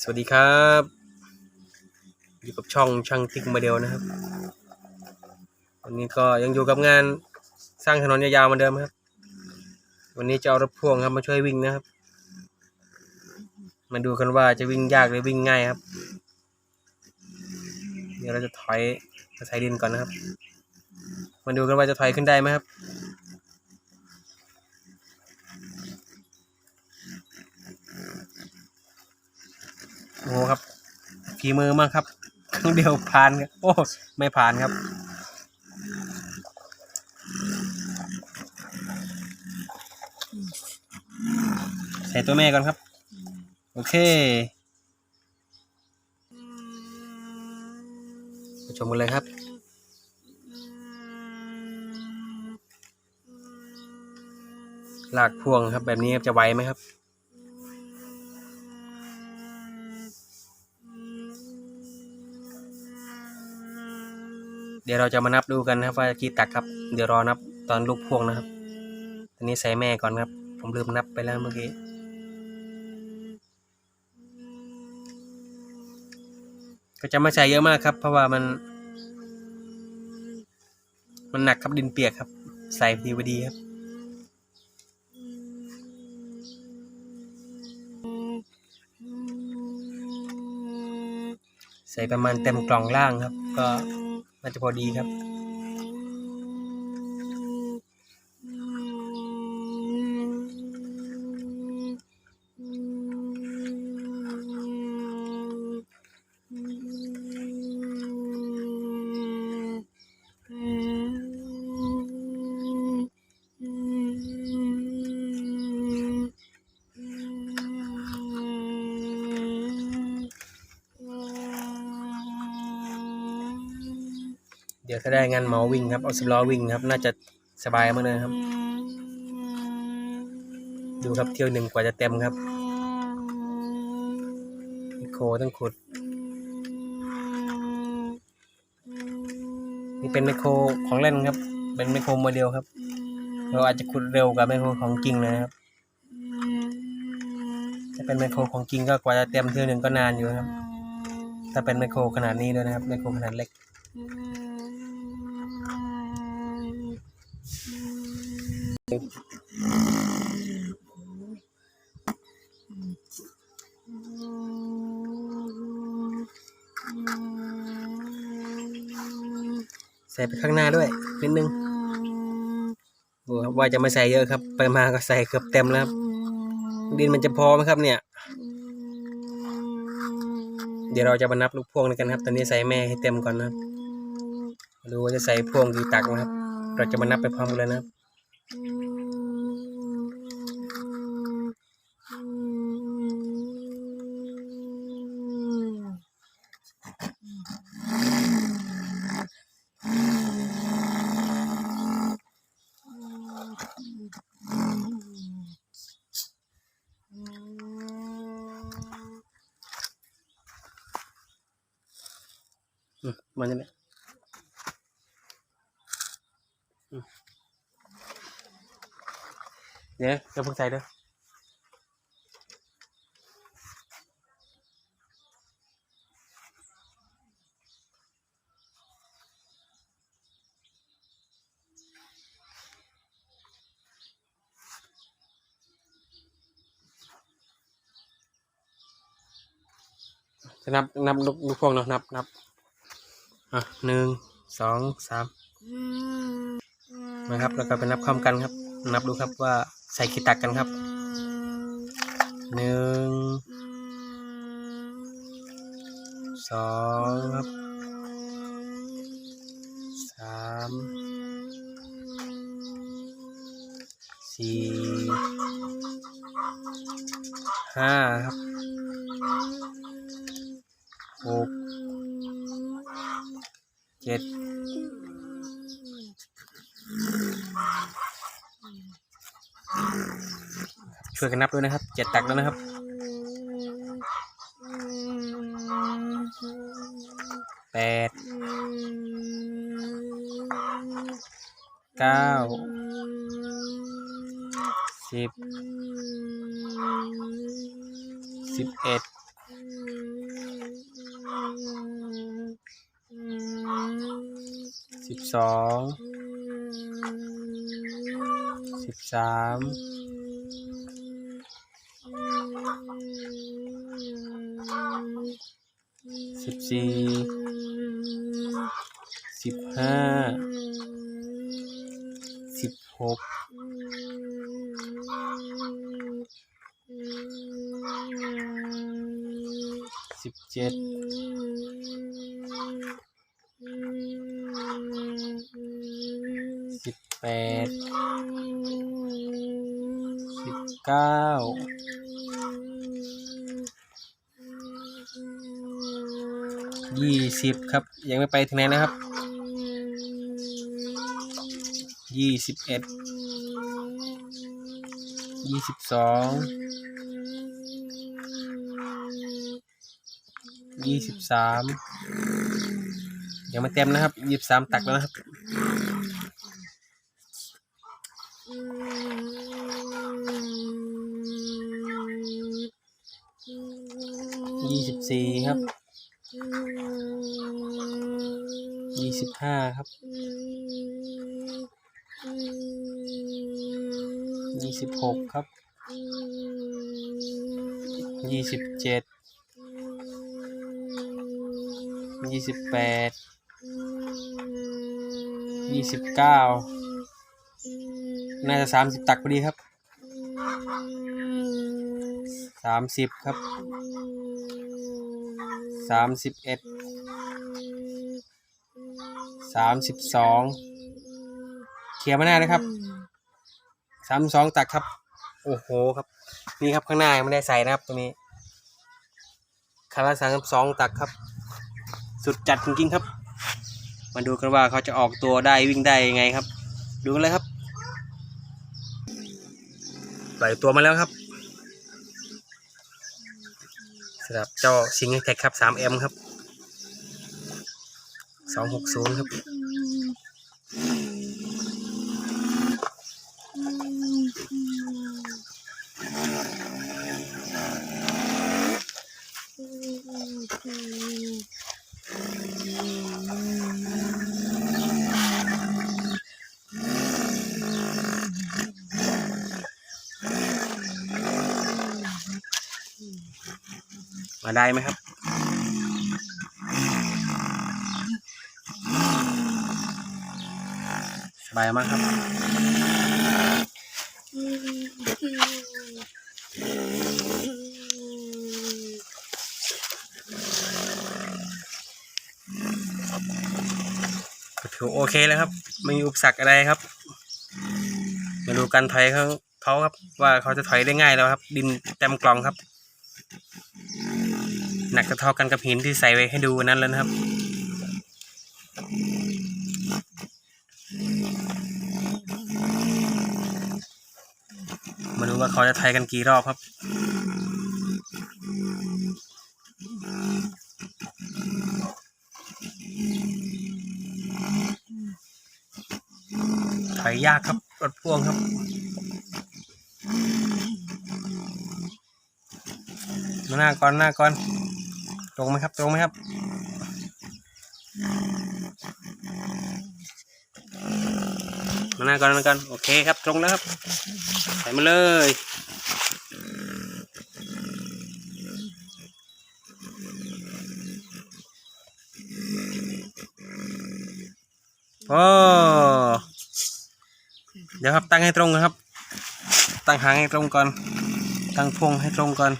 สวัสดีครับ อยู่กับช่องช่างติ๊กโมเดลนะครับ วันนี้ก็ยังอยู่กับงานสร้างถนนยาวๆเหมือนเดิมครับ วันนี้จะเอารถพ่วงครับมาช่วยวิ่งนะครับ มาดูกันว่าจะวิ่งยากหรือวิ่งง่ายครับ เดี๋ยวเราจะถอยจะใส่ดินก่อนนะครับ มาดูกันว่าจะถอยขึ้นได้ไหมครับ โอ้โหครับฝีมือมากครับครั้งเดียวผ่านครับโอ้ไม่ผ่านครับใส่ตัวแม่ก่อนครับ โอเคชมกันเลยครับลากพวงครับแบบนี้จะไหวไหมครับ เดี๋ยวเราจะมานับดูกันนะครับว่ากี่ตักครับ เดี๋ยวรอนับตอนลูกพ่วงนะครับตอนนี้ใส่แม่ก่อนครับ ผมลืมนับไปแล้วเมื่อกี้ก็จะไม่ใส่เยอะมากครับ เพราะว่ามัน มันหนักครับดินเปียกครับ ใส่ดีพอดีครับใส่ประมาณเต็มกล่องล่างครับ ก็ มันจะพอดีครับ เดี๋ยวถ้าได้งานเหมาวิ่งครับ เอาสิบล้อวิ่งครับ น่าจะสบายมากเลยครับ ดูครับเที่ยวหนึ่งกว่าจะเต็มครับไมโครต้องขุดนี่เป็นไมโครของเล่นครับ เป็นไมโครโมเดลครับ เราอาจจะขุดเร็วกว่าไมโครของจริงนะครับ ถ้าเป็นไมโครของจริงก็กว่าจะเต็มเที่ยวหนึ่งก็นานอยู่ครับ ถ้าเป็นไมโครขนาดนี้ด้วยนะครับไมโครขนาดเล็ก ใส่ไปข้างหน้าด้วยนิดนึงโอ้ว่าจะไม่ใส่เยอะครับ ไปมาก็ใส่เกือบเต็มแล้วครับดินมันจะพอไหมครับเนี่ย เดี๋ยวเราจะมานับลูกพวงกันครับ ตอนนี้ใส่แม่ให้เต็มก่อนนะครับมาดูว่าจะใส่พวงกี่ตักนะครับ เราจะมานับไปพร้อมกันเลยนะครับ มันยังไงเดี๋ยวจะเพิ่งใส่เด้อ จะนับนับลูกลูกพวงเนาะนับนับอะหนึ่งสองสามนะครับแล้วก็ไปนับพร้อมกันครับ นับดูครับว่าใส่กี่ตักกันครับหนึ่งสองครับสามสี่ห้าครับ หกเจ็ดช่วยกันนับด้วยนะครับเจ็ดตักแล้วนะครับแปดเก้าสิบ สิบสองสิบสามสิบสี่สิบห้าสิบหกสิบเจ็ด สิบแปดสิบเก้ายี่สิบครับ ยังไม่ไปถึงไหนนะครับยี่สิบเอ็ดยี่สิบสองยี่สิบสาม ยังไม่เต็มนะครับยี่สิบสามตักแล้วนะครับยี่สิบสี่ครับยี่สิบห้าครับยี่สิบหกครับยี่สิบเจ็ดยี่สิบแปด ยี่สิบเก้าน่าจะสามสิบตักพอดีครับสามสิบครับสามสิบเอ็ดสามสิบสองเคลียร์มาหน้านะครับสามสองตักครับ โอ้โหครับ นี่ครับข้างหน้ายังไม่ได้ใส่นะครับตรงนี้คาราสามสองตักครับ สุดจัดจริงๆครับ มาดูกันว่าเขาจะออกตัวได้วิ่งได้ยังไงครับ ดูกันเลยครับปล่ตัวมาแล้วครับสำหรับเจ้าซิงเกิลแท็กครับ 3M ครับ 260 ครับม ได้ไหมครับ สบายมากครับ ถือโอเคแล้วครับ ไม่มีอุปสรรคอะไรครับ มาดูการถอยเขาเขาครับ ว่าเขาจะถอยได้ง่ายแล้วครับ ดินเต็มกล่องครับ หนักจะเท่ากันกับหินที่ใส่ไว้ให้ดูนั้นแล้วนะครับ มาดูว่าเขาจะถอยกันกี่รอบครับถอยยากครับรถพ่วงครับมาหน้าก่อนหน้าก่อน ตรงไหมครับ ตรงไหมครับ มาหน้าก่อนหน้าก่อนโอเคครับ ตรงแล้วครับ ใส่มาเลยโอ้เดี๋ยวครับตั้งให้ตรงนะครับ ตั้งหางให้ตรงก่อน ตั้งพวงให้ตรงก่อน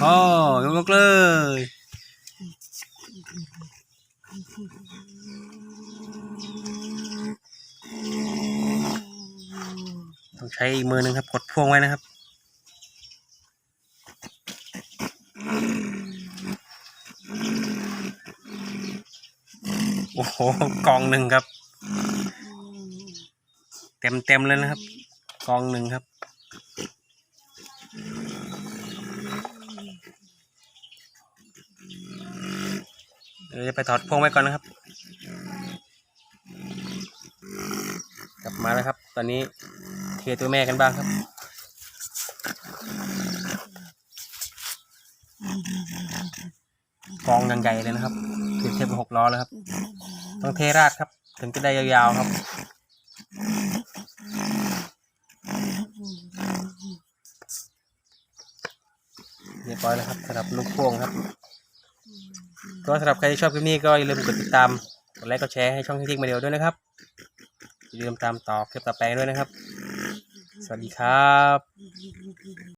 โอ้ยกเลยต้องใช้อีกมือหนึ่งครับ กดพวงไว้นะครับ โอ้โหกองหนึ่งครับ เต็มเต็มเลยนะครับ กองหนึ่งครับ เดี๋ยวจะไปถอดพวงไว้ก่อนนะครับ กลับมาแล้วครับ ตอนนี้เทตัวแม่กันบ้างครับ กองยังใหญ่เลยนะครับถือเทียบกับหกล้อแล้วครับ ต้องเทราดครับ ถึงจะได้ยาวๆครับเรียบร้อยแล้วครับสำหรับลูกพ่วงครับ ก็สำหรับใครที่ชอบคลิปนี้ก็อย่าลืมกดติดตาม กดไลค์ กดแชร์ให้ช่องที่ทิ้งมาเดียวด้วยนะครับ อย่าลืมตามต่อคลิปต่อไปด้วยนะครับ สวัสดีครับ